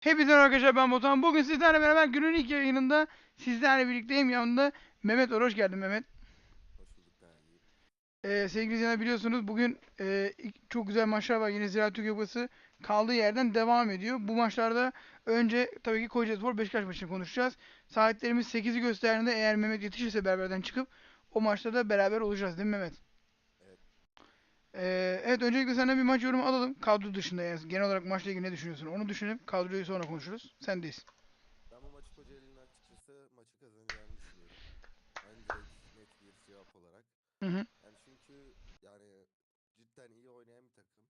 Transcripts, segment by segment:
Hepinize arkadaşlar ben Botan. Bugün sizlerle beraber günün ilk yayınında sizlerle birlikteyim. Yanımda Mehmet var. Hoş geldin Mehmet. Hoş bulduk. Ee, sevgili izleyenler biliyorsunuz bugün e, çok güzel maçlar var. Yine Ziraat Türkiye Kupası kaldığı yerden devam ediyor. Bu maçlarda önce tabii ki Kocaelispor Beşiktaş maçını konuşacağız. Saatlerimiz 8'i gösterdiğinde eğer Mehmet yetişirse berberden çıkıp o maçta da beraber olacağız değil mi Mehmet? Ee, evet öncelikle senden bir maç yorumu alalım. Kadro dışında yani genel olarak maçla ilgili ne düşünüyorsun? Onu düşünüp kadroyu sonra konuşuruz. Sendeyiz. Ben bu maçı Kocaeli'nin açıkçası maçı kazanacağını düşünüyorum. En direkt net bir cevap olarak. Hı hı. Yani çünkü yani cidden iyi oynayan bir takım.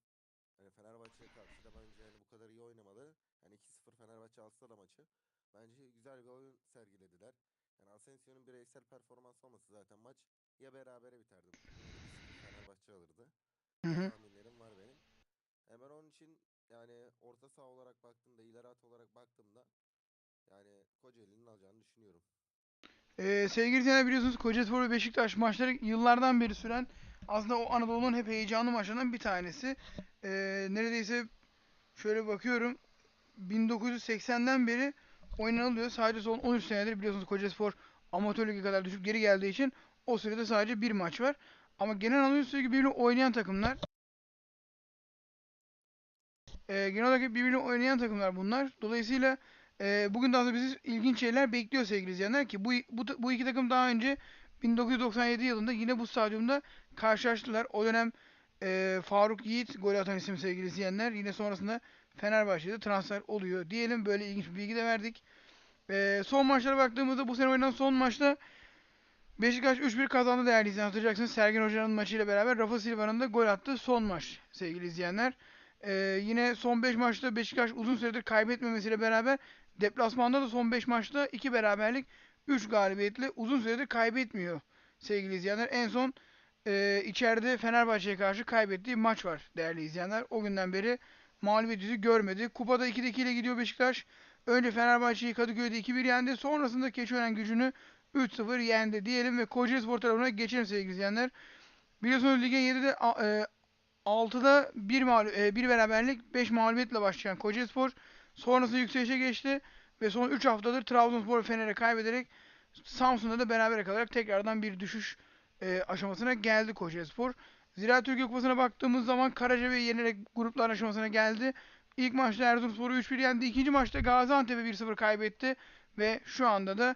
Hani Fenerbahçe'ye karşı da bence yani bu kadar iyi oynamaları. Yani 2-0 Fenerbahçe alsa da maçı. Bence güzel bir oyun sergilediler. Yani Asensio'nun bireysel performans olması zaten maç ya berabere biterdi. muhtemelen, 1-0 Fenerbahçe alırdı. Hı hı. tahminlerim var benim. Ben onun için yani orta saha olarak baktığımda, ileri at olarak baktığımda yani Kocaeli'nin alacağını düşünüyorum. Ee, sevgili izleyenler biliyorsunuz Kocaelispor ve Beşiktaş maçları yıllardan beri süren aslında o Anadolu'nun hep heyecanlı maçlarından bir tanesi. Ee, neredeyse şöyle bakıyorum 1980'den beri oynanılıyor. Sadece son 13 senedir biliyorsunuz Kocaelispor amatör ligi kadar düşüp geri geldiği için o sürede sadece bir maç var. Ama genel Anadolu Ligi birbirini oynayan takımlar. Ee, genel olarak hep birbirini oynayan takımlar bunlar. Dolayısıyla e, bugün de aslında bizi ilginç şeyler bekliyor sevgili izleyenler ki bu, bu, bu iki takım daha önce 1997 yılında yine bu stadyumda karşılaştılar. O dönem e, Faruk Yiğit gol atan isim sevgili izleyenler. Yine sonrasında Fenerbahçe'de transfer oluyor. Diyelim böyle ilginç bir bilgi de verdik. E, son maçlara baktığımızda bu sene oynanan son maçta Beşiktaş 3-1 kazandı değerli izleyenler. Hatırlayacaksınız Sergen Hoca'nın maçıyla beraber Rafa Silva'nın da gol attığı son maç sevgili izleyenler. Ee, yine son 5 maçta Beşiktaş uzun süredir kaybetmemesiyle beraber deplasmanda da son 5 maçta 2 beraberlik 3 galibiyetle uzun süredir kaybetmiyor sevgili izleyenler. En son e, içeride Fenerbahçe'ye karşı kaybettiği maç var değerli izleyenler. O günden beri mağlubiyet yüzü görmedi. Kupada 2'de 2 ile gidiyor Beşiktaş. Önce Fenerbahçe'yi Kadıköy'de 2-1 yendi. Sonrasında Keçiören gücünü 3-0 yendi diyelim ve Kocaelispor tarafına geçelim sevgili izleyenler. Biliyorsunuz ligin 7'de 6'da 1 mağlu- e, bir beraberlik 5 mağlubiyetle başlayan Kocaelispor sonrasında yükselişe geçti ve son 3 haftadır Trabzonspor Fener'e kaybederek Samsun'da da berabere kalarak tekrardan bir düşüş e, aşamasına geldi Kocaelispor. Ziraat Türkiye Kupası'na baktığımız zaman Karacabey'i yenerek gruplar aşamasına geldi. İlk maçta Erzurumspor'u 3-1 yendi. İkinci maçta Gaziantep'e 1-0 kaybetti. Ve şu anda da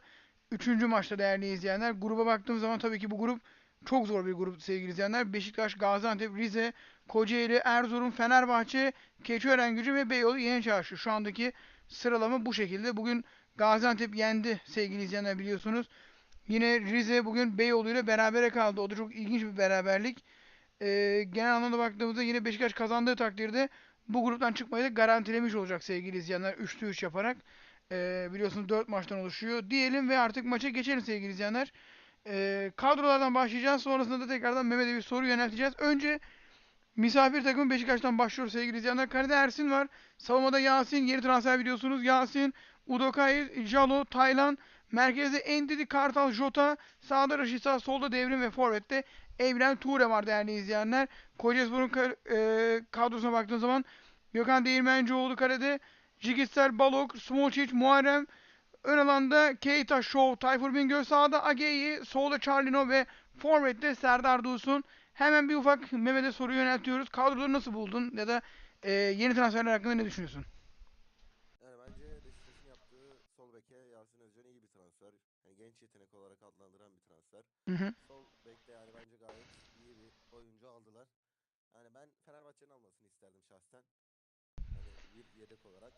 Üçüncü maçta değerli izleyenler. Gruba baktığım zaman tabii ki bu grup çok zor bir grup sevgili izleyenler. Beşiktaş, Gaziantep, Rize, Kocaeli, Erzurum, Fenerbahçe, Keçiören Gücü ve Beyoğlu Yeni Çarşı. Şu andaki sıralama bu şekilde. Bugün Gaziantep yendi sevgili izleyenler biliyorsunuz. Yine Rize bugün Beyoğlu ile berabere kaldı. O da çok ilginç bir beraberlik. Ee, genel anlamda baktığımızda yine Beşiktaş kazandığı takdirde bu gruptan çıkmayı da garantilemiş olacak sevgili izleyenler. 3'lü 3 yaparak. Ee, biliyorsunuz 4 maçtan oluşuyor. Diyelim ve artık maça geçelim sevgili izleyenler. Ee, kadrolardan başlayacağız. Sonrasında da tekrardan Mehmet'e bir soru yönelteceğiz. Önce misafir takım Beşiktaş'tan başlıyor sevgili izleyenler. Kalede Ersin var. Savunmada Yasin. Yeni transfer biliyorsunuz. Yasin, Udokay, Jalo, Taylan. Merkezde Endidi, Kartal, Jota. Sağda Raşitsa, solda Devrim ve Forvet'te Evren Ture var değerli izleyenler. Kocaelispor'un ka- e, kadrosuna baktığın zaman Gökhan Değirmencioğlu kalede. Jigitsel, Balok, Smolcic, Muharrem. Ön alanda Keita, Show, Tayfur Bingöl. Sağda Ageyi, solda Charlino ve Forvet'te Serdar Dursun. Hemen bir ufak Mehmet'e soru yöneltiyoruz. Kadroları nasıl buldun? Ya da e, yeni transferler hakkında ne düşünüyorsun? Yani bence Beşiktaş'ın yaptığı sol beke Yasin Özcan iyi bir transfer. Yani genç yetenek olarak adlandıran bir transfer. Hı hı. Sol bekte yani bence gayet iyi bir oyuncu aldılar. Yani ben Fenerbahçe'nin almasını isterdim şahsen. Hani bir yedek olarak.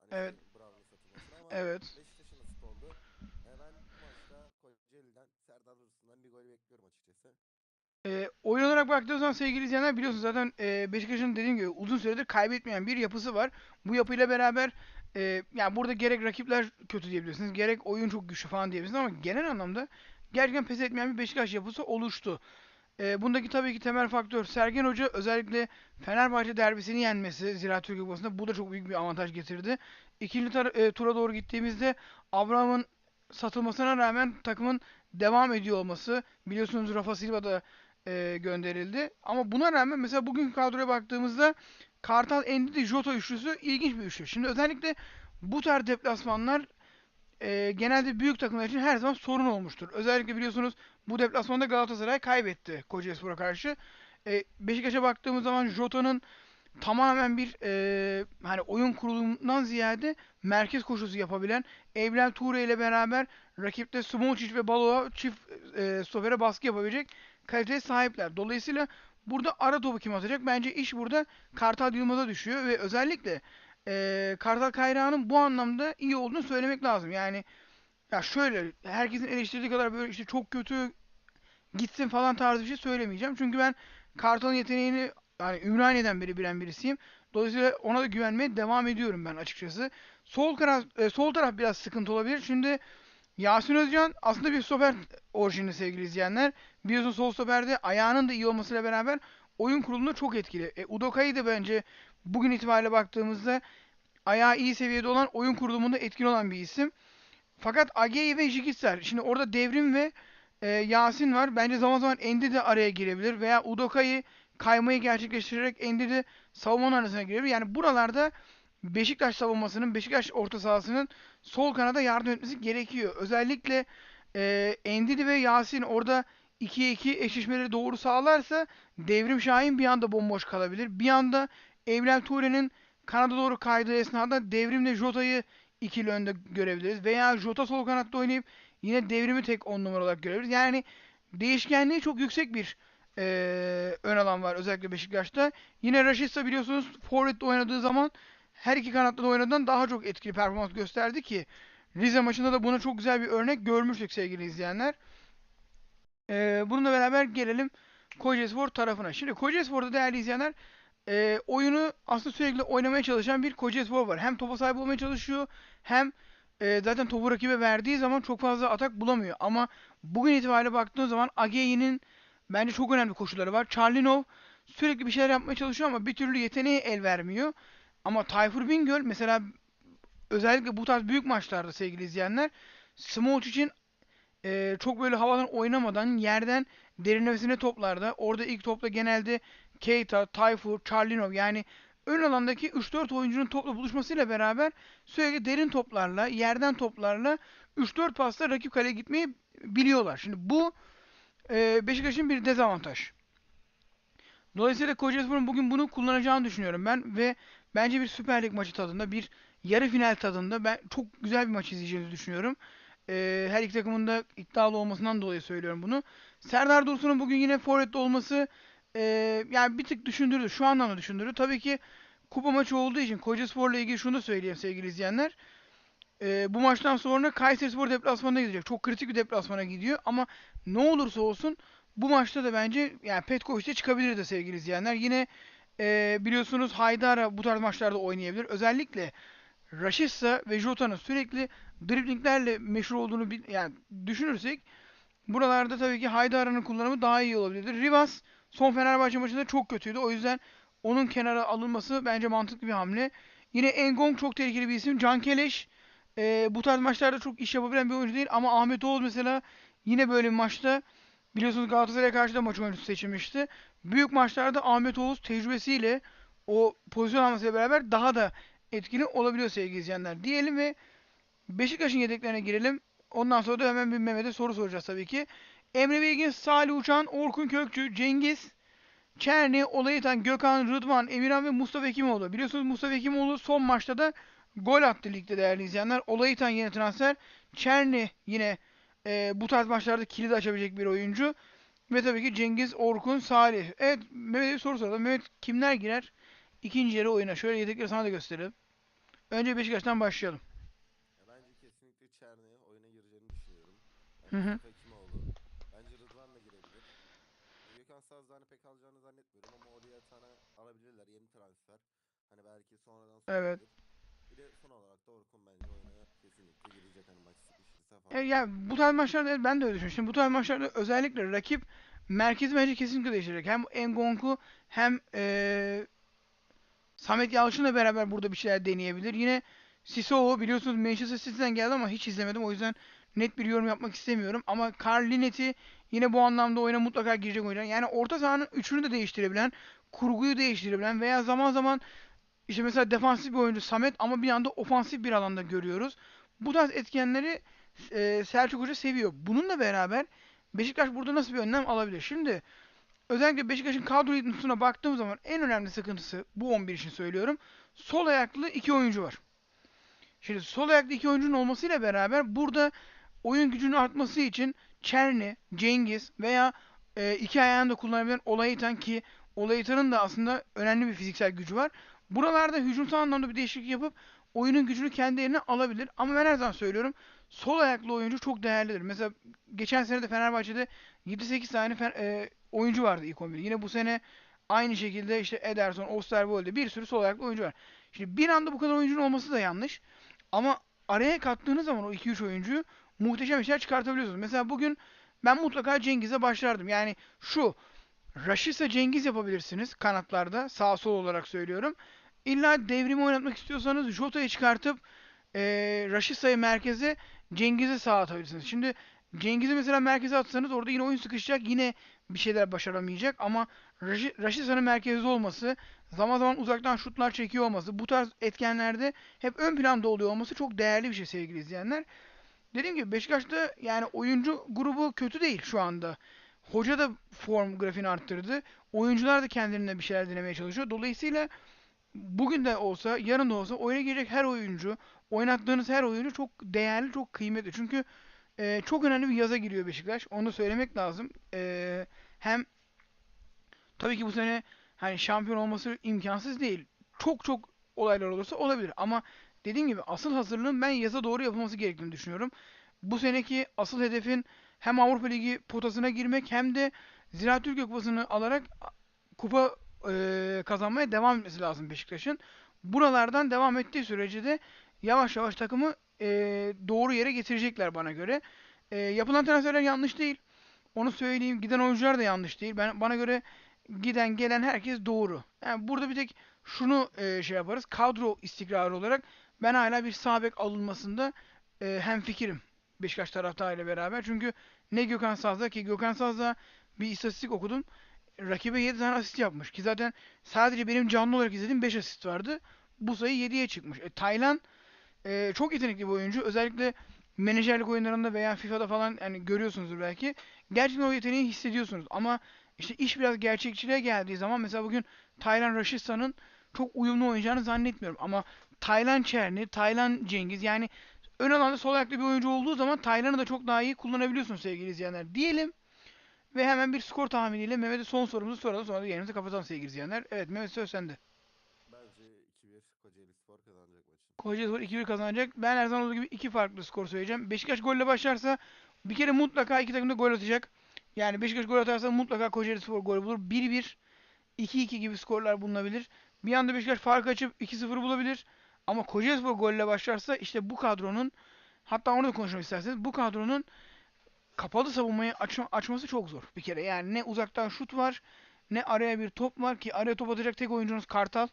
Hani Evet. Brown'un satılmasını ama Evet. Beşiktaş'ın nasip oldu. Yani ben bu maçta Kocaeli'den Serdar Dursun'dan bir gol bekliyorum açıkçası. E, oyun olarak baktığınız zaman sevgili izleyenler biliyorsunuz zaten e, Beşiktaş'ın dediğim gibi uzun süredir kaybetmeyen bir yapısı var. Bu yapıyla beraber e, yani burada gerek rakipler kötü diyebilirsiniz, gerek oyun çok güçlü falan diyebilirsiniz ama genel anlamda gerçekten pes etmeyen bir Beşiktaş yapısı oluştu. E, bundaki tabii ki temel faktör Sergen Hoca özellikle Fenerbahçe derbisini yenmesi Ziraat Türkiye Kupası'nda bu da çok büyük bir avantaj getirdi. İkinci e, tura doğru gittiğimizde Abraham'ın satılmasına rağmen takımın devam ediyor olması biliyorsunuz Rafa Silva da e, gönderildi. Ama buna rağmen mesela bugünkü kadroya baktığımızda Kartal, Endidi, Jota üçlüsü ilginç bir üçlü. Şimdi özellikle bu tarz deplasmanlar e, genelde büyük takımlar için her zaman sorun olmuştur. Özellikle biliyorsunuz bu deplasmanda Galatasaray kaybetti Kocaelispor'a karşı. E, Beşiktaş'a baktığımız zaman Jota'nın tamamen bir e, hani oyun kurulumundan ziyade merkez koşusu yapabilen Evren Ture ile beraber rakipte Smolcic ve Balo'a çift e, stopere baskı yapabilecek kaliteye sahipler. Dolayısıyla burada ara topu kim atacak? Bence iş burada Kartal Yılmaz'a düşüyor ve özellikle e, Kartal Kayrağı'nın bu anlamda iyi olduğunu söylemek lazım. Yani ya şöyle herkesin eleştirdiği kadar böyle işte çok kötü gitsin falan tarzı bir şey söylemeyeceğim. Çünkü ben Kartal'ın yeteneğini yani Ümraniye'den beri bilen birisiyim. Dolayısıyla ona da güvenmeye devam ediyorum ben açıkçası. Sol taraf, e, sol taraf biraz sıkıntı olabilir. Şimdi Yasin Özcan aslında bir stoper orijinli sevgili izleyenler. Biliyorsun sol stoperde ayağının da iyi olmasıyla beraber oyun kurulumunda çok etkili. E, Udoka'yı da bence bugün itibariyle baktığımızda ayağı iyi seviyede olan oyun kurulumunda etkili olan bir isim. Fakat Ageyi ve Jigitsel. Şimdi orada Devrim ve e, Yasin var. Bence zaman zaman Endi de araya girebilir. Veya Udoka'yı kaymayı gerçekleştirerek Endi de savunmanın arasına girebilir. Yani buralarda Beşiktaş savunmasının, Beşiktaş orta sahasının sol kanada yardım etmesi gerekiyor. Özellikle e, Endidi ve Yasin orada 2'ye 2 eşleşmeleri doğru sağlarsa Devrim Şahin bir anda bomboş kalabilir. Bir anda Evren Ture'nin kanada doğru kaydığı esnada Devrim'le Jota'yı ikili önde görebiliriz. Veya Jota sol kanatta oynayıp yine Devrim'i tek 10 numara olarak görebiliriz. Yani değişkenliği çok yüksek bir e, ön alan var özellikle Beşiktaş'ta. Yine Rashica biliyorsunuz forvet'te oynadığı zaman her iki kanatta da oynadığından daha çok etkili performans gösterdi ki Rize maçında da buna çok güzel bir örnek görmüştük sevgili izleyenler. Ee, bununla beraber gelelim Kocaelispor tarafına. Şimdi Kocaelispor'da değerli izleyenler e, oyunu aslında sürekli oynamaya çalışan bir Kocaelispor var. Hem topa sahip olmaya çalışıyor hem e, zaten topu rakibe verdiği zaman çok fazla atak bulamıyor. Ama bugün itibariyle baktığın zaman Ageyi'nin bence çok önemli koşulları var. Charlinov sürekli bir şeyler yapmaya çalışıyor ama bir türlü yeteneği el vermiyor. Ama Tayfur Bingöl mesela özellikle bu tarz büyük maçlarda sevgili izleyenler Smolcic'in e, çok böyle havadan oynamadan yerden derinlemesine toplarda orada ilk topta genelde Keita, Tayfur, Charlinov yani ön alandaki 3-4 oyuncunun topla buluşmasıyla beraber sürekli derin toplarla, yerden toplarla 3-4 pasla rakip kaleye gitmeyi biliyorlar. Şimdi bu e, Beşiktaş'ın bir dezavantaj. Dolayısıyla Kocaelispor'un bugün bunu kullanacağını düşünüyorum ben ve bence bir Süper Lig maçı tadında, bir yarı final tadında ben çok güzel bir maç izleyeceğimizi düşünüyorum. Ee, her iki takımın da iddialı olmasından dolayı söylüyorum bunu. Serdar Dursun'un bugün yine forvette olması e, yani bir tık düşündürdü. Şu anlamda düşündürdü. Tabii ki kupa maçı olduğu için Kocaelispor'la ilgili şunu da söyleyeyim sevgili izleyenler. Ee, bu maçtan sonra Kayserispor deplasmanına gidecek. Çok kritik bir deplasmana gidiyor ama ne olursa olsun bu maçta da bence yani Petkovic de çıkabilir de sevgili izleyenler. Yine e, biliyorsunuz Haydara bu tarz maçlarda oynayabilir. Özellikle Rashica ve Jota'nın sürekli driblinglerle meşhur olduğunu yani düşünürsek buralarda tabii ki Haydara'nın kullanımı daha iyi olabilirdi. Rivas son Fenerbahçe maçında çok kötüydü. O yüzden onun kenara alınması bence mantıklı bir hamle. Yine Engong çok tehlikeli bir isim. Can Keleş e, bu tarz maçlarda çok iş yapabilen bir oyuncu değil ama Ahmet Oğuz mesela yine böyle bir maçta biliyorsunuz Galatasaray'a karşı da maç oyuncusu seçilmişti. Büyük maçlarda Ahmet Oğuz tecrübesiyle o pozisyon almasıyla beraber daha da etkili olabiliyor sevgili izleyenler. Diyelim ve Beşiktaş'ın yedeklerine girelim. Ondan sonra da hemen bir Mehmet'e soru soracağız tabii ki. Emre Bilgin, Salih Uçan, Orkun Kökçü, Cengiz, Çerni, Olayıtan, Gökhan, Rıdvan, Emirhan ve Mustafa Hekimoğlu. Biliyorsunuz Mustafa Hekimoğlu son maçta da gol attı ligde değerli izleyenler. Olayıtan yine transfer. Çerni yine e, bu tarz maçlarda kilidi açabilecek bir oyuncu. Ve tabii ki Cengiz, Orkun, Salih. Evet Mehmet'e bir soru soralım. Mehmet kimler girer? İkinci yarı oyuna. Şöyle yedekleri sana da gösterelim. Önce Beşiktaş'tan başlayalım. Ya bence kesinlikle Çerni'ye oyuna gireceğini düşünüyorum. Hı Yani hı. Mustafa Hekimoğlu. Bence Rıdvan da girebilir. E, Gökhan Sazlıhan'ı pek alacağını zannetmiyorum ama oraya tane alabilirler. Yeni transfer. Hani belki sonradan Evet. sorulabilir. Bir de son olarak da Orkun bence oyuna kesinlikle girecek. Hani maç sıkışırsa falan. E, ya bu tarz maçlarda ben de öyle düşünüyorum. Şimdi bu tarz maçlarda özellikle rakip merkezi bence kesinlikle değiştirecek. Hem Engonk'u hem e, Samet Yalçın'la beraber burada bir şeyler deneyebilir. Yine Sissoko biliyorsunuz Manchester City'den geldi ama hiç izlemedim. O yüzden net bir yorum yapmak istemiyorum. Ama Carl Linet'i yine bu anlamda oyuna mutlaka girecek oyuncu. Yani orta sahanın üçünü de değiştirebilen kurguyu değiştirebilen veya zaman zaman işte mesela defansif bir oyuncu Samet ama bir anda ofansif bir alanda görüyoruz. Bu tarz etkenleri e, Selçuk Hoca seviyor. Bununla beraber Beşiktaş burada nasıl bir önlem alabilir? Şimdi özellikle Beşiktaş'ın kadro yapısına baktığım zaman en önemli sıkıntısı bu 11 için söylüyorum. Sol ayaklı iki oyuncu var. Şimdi sol ayaklı iki oyuncunun olmasıyla beraber burada oyun gücünün artması için Çerni, Cengiz veya e, iki ayağını da kullanabilen Olayitan ki Olayitan'ın da aslında önemli bir fiziksel gücü var. Buralarda hücumsal anlamda bir değişiklik yapıp oyunun gücünü kendi eline alabilir. Ama ben her zaman söylüyorum sol ayaklı oyuncu çok değerlidir. Mesela geçen sene de Fenerbahçe'de 7-8 tane fen- e, oyuncu vardı ilk 11. Yine bu sene aynı şekilde işte Ederson, Osterwolde bir sürü sol ayaklı oyuncu var. Şimdi bir anda bu kadar oyuncunun olması da yanlış. Ama araya kattığınız zaman o 2-3 oyuncuyu muhteşem işler çıkartabiliyorsunuz. Mesela bugün ben mutlaka Cengiz'e başlardım. Yani şu Raşisa Cengiz yapabilirsiniz kanatlarda sağ sol olarak söylüyorum. İlla devrimi oynatmak istiyorsanız Jota'yı çıkartıp eee Raşisa'yı merkeze Cengiz'i sağa atabilirsiniz. Şimdi Cengiz'i mesela merkeze atsanız orada yine oyun sıkışacak. Yine bir şeyler başaramayacak ama Raşi- Raşisa'nın merkezde olması, zaman zaman uzaktan şutlar çekiyor olması, bu tarz etkenlerde hep ön planda oluyor olması çok değerli bir şey sevgili izleyenler. Dediğim gibi Beşiktaş'ta yani oyuncu grubu kötü değil şu anda. Hoca da form grafiğini arttırdı. Oyuncular da kendilerine bir şeyler denemeye çalışıyor. Dolayısıyla bugün de olsa, yarın da olsa oyuna girecek her oyuncu, oynattığınız her oyuncu çok değerli, çok kıymetli. Çünkü e, çok önemli bir yaza giriyor Beşiktaş. Onu da söylemek lazım. E, hem tabii ki bu sene hani şampiyon olması imkansız değil. Çok çok olaylar olursa olabilir. Ama dediğim gibi asıl hazırlığın ben yaza doğru yapılması gerektiğini düşünüyorum. Bu seneki asıl hedefin hem Avrupa Ligi potasına girmek hem de Ziraat Türkiye Kupası'nı alarak kupa kazanmaya devam etmesi lazım Beşiktaş'ın. Buralardan devam ettiği sürece de yavaş yavaş takımı e, doğru yere getirecekler bana göre. E, yapılan transferler yanlış değil. Onu söyleyeyim. Giden oyuncular da yanlış değil. Ben bana göre giden gelen herkes doğru. Yani burada bir tek şunu e, şey yaparız. Kadro istikrarı olarak ben hala bir sağ bek alınmasında e, hemfikirim. Beşiktaş taraftarıyla beraber. Çünkü ne Gökhan Saz'da ki Gökhan Saz'da bir istatistik okudum. Rakibe 7 tane asist yapmış. Ki zaten sadece benim canlı olarak izlediğim 5 asist vardı. Bu sayı 7'ye çıkmış. E, Taylan e, çok yetenekli bir oyuncu. Özellikle menajerlik oyunlarında veya FIFA'da falan yani görüyorsunuzdur belki. Gerçekten o yeteneği hissediyorsunuz. Ama işte iş biraz gerçekçiliğe geldiği zaman mesela bugün Taylan Raşitsa'nın çok uyumlu oynayacağını zannetmiyorum. Ama Taylan Çerni, Taylan Cengiz yani ön alanda sol ayaklı bir oyuncu olduğu zaman Taylan'ı da çok daha iyi kullanabiliyorsunuz sevgili izleyenler. Diyelim ve hemen bir skor tahminiyle Mehmet'e son sorumuzu soralım. Sonra da yayınımızı kapatalım sevgili izleyenler. Evet Mehmet söz sende. Bence 2-1 Kocaeli Spor kazanacak maçı. Kocaeli 2-1 kazanacak. Ben her zaman olduğu gibi iki farklı skor söyleyeceğim. Beşiktaş golle başlarsa bir kere mutlaka iki takım da gol atacak. Yani Beşiktaş gol atarsa mutlaka Kocaeli Spor gol bulur. 1-1, 2-2 gibi skorlar bulunabilir. Bir anda Beşiktaş fark açıp 2-0 bulabilir. Ama Kocaeli Spor golle başlarsa işte bu kadronun hatta onu da konuşmak isterseniz bu kadronun kapalı savunmayı açma- açması çok zor bir kere. Yani ne uzaktan şut var ne araya bir top var ki araya top atacak tek oyuncunuz Kartal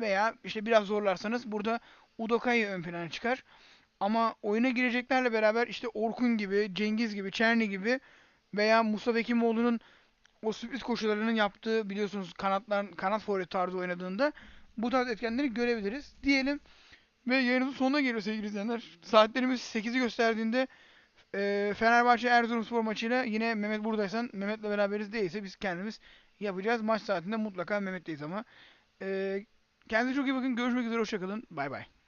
veya işte biraz zorlarsanız burada Udokay ön plana çıkar. Ama oyuna gireceklerle beraber işte Orkun gibi, Cengiz gibi, Çerni gibi veya Mustafa Hekimoğlu'nun o sürpriz koşularının yaptığı biliyorsunuz kanatlar kanat forvet tarzı oynadığında bu tarz etkenleri görebiliriz diyelim. Ve yayınımızın sonuna geliyor sevgili izleyenler. Saatlerimiz 8'i gösterdiğinde e, Fenerbahçe Erzurumspor maçıyla yine Mehmet buradaysan Mehmet'le beraberiz değilse biz kendimiz yapacağız. Maç saatinde mutlaka Mehmet'teyiz ama. E, kendinize çok iyi bakın. Görüşmek üzere. Hoşçakalın. Bay bay.